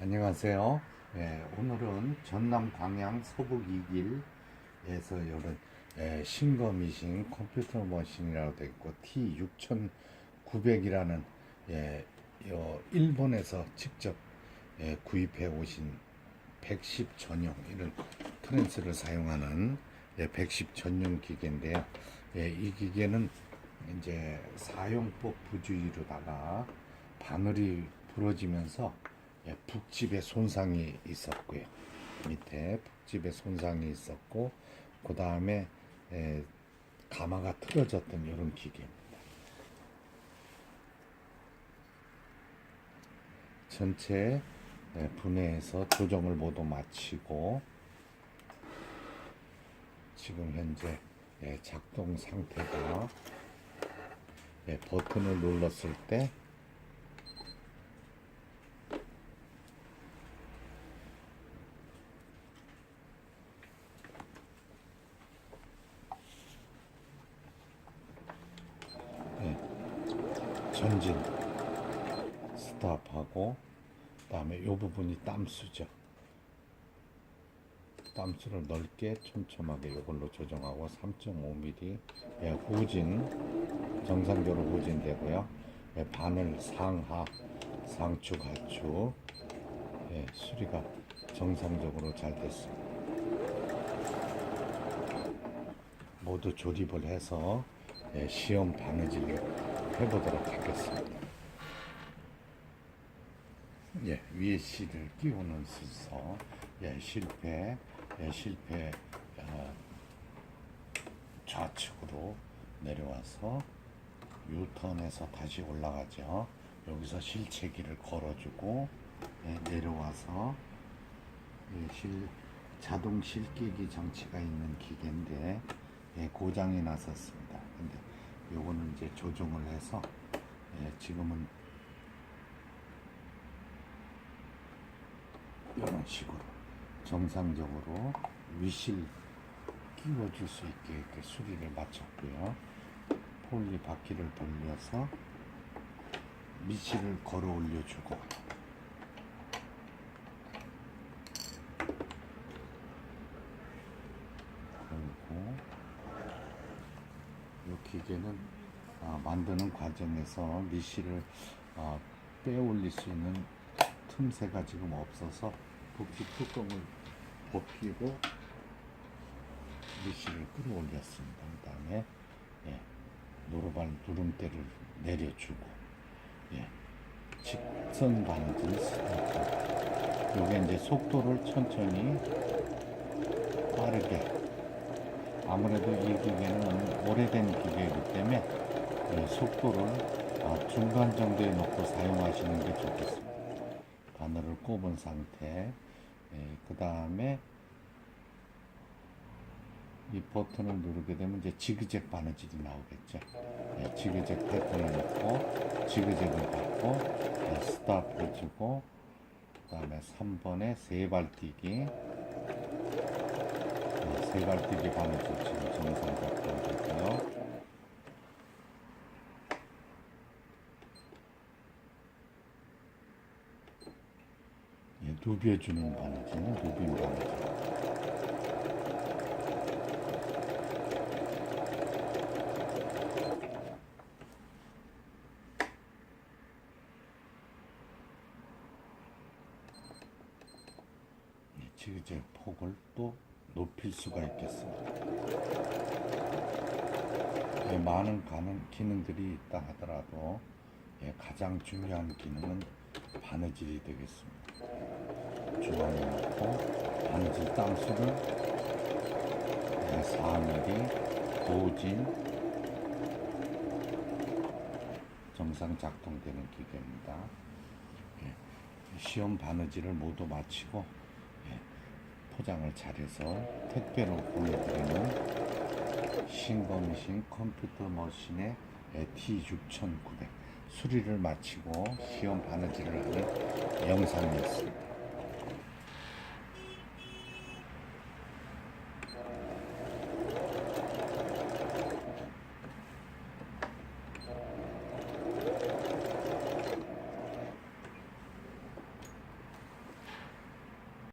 안녕하세요. 예, 오늘은 전남 광양 서북 2길에서 이런 예, 신거미신 컴퓨터 머신이라고 되어 있고 T6900이라는 예, 요 일본에서 직접 예, 구입해 오신 110 전용 이런 트랜스를 사용하는 예, 110 전용 기계인데요. 예, 이 기계는 이제 사용법 부주의로다가 바늘이 부러지면서 예, 북집에 손상이 있었고요. 밑에 북집에 손상이 있었고 그 다음에 가마가 틀어졌던 이런 기계입니다. 전체 예, 분해해서 조정을 모두 마치고 지금 현재 예, 작동 상태가 예, 버튼을 눌렀을 때 전진 스탑하고 그다음에 이 부분이 땀수죠. 땀수를 넓게 촘촘하게 이걸로 조정하고 3.5mm 예, 후진 정상적으로 후진되고요. 예, 바늘 상하 상축 하축 예, 수리가 정상적으로 잘 됐습니다. 모두 조립을 해서 예, 시험 바느질을 해보도록 하겠습니다. 예, 위에 실을 끼우는 순서, 예, 실패, 예, 실패, 어, 좌측으로 내려와서 유턴해서 다시 올라가죠. 여기서 실체기를 걸어주고, 예, 내려와서, 예, 실, 자동 실끼기 장치가 있는 기계인데, 예, 고장이 났었습니다. 근데 요거는 이제 조정을 해서, 예, 지금은 이런 식으로 정상적으로 위실 끼워줄 수 있게 이렇게 수리를 마쳤고요. 폴리 바퀴를 돌려서 미실을 걸어 올려주고 이 기계는 아, 만드는 과정에서 미실을 아, 빼올릴 수 있는 틈새가 지금 없어서 북지 뚜껑을 벗기고 미실을 끌어올렸습니다. 그 다음에 예, 노루발 누름대를 내려주고 예, 직선 바느질 스타트 요게 이제 속도를 천천히 빠르게 아무래도 이 기계는 오래된 기계이기 때문에 예, 속도를 아, 중간 정도에 놓고 사용하시는 게 좋겠습니다. 바늘을 꼽은 상태. 그 다음에 이 버튼을 누르게 되면 이제 지그잭 바느질이 나오겠죠. 예, 지그잭 패턴을 넣고 지그잭을 받고 예, 스탑 해주고 그 다음에 3번에 세발뛰기 예, 세발뛰기 바느질 지금 정상 작동되고요. 예, 누벼주는 바느질은 누빈 바느질. 예, 지그재 폭을 또 높일 수가 있겠습니다. 예, 많은 기능들이 있다 하더라도 예, 가장 중요한 기능은 바느질이 되겠습니다. 중앙에 놓고 바느질 땅수를 예, 4mm 도진 정상 작동되는 기계입니다. 예, 시험 바느질을 모두 마치고 예, 포장을 잘해서 택배로 보내드리는 신검신 컴퓨터 머신의 T6900 수리를 마치고 시험 바느질을 하는 영상이었습니다.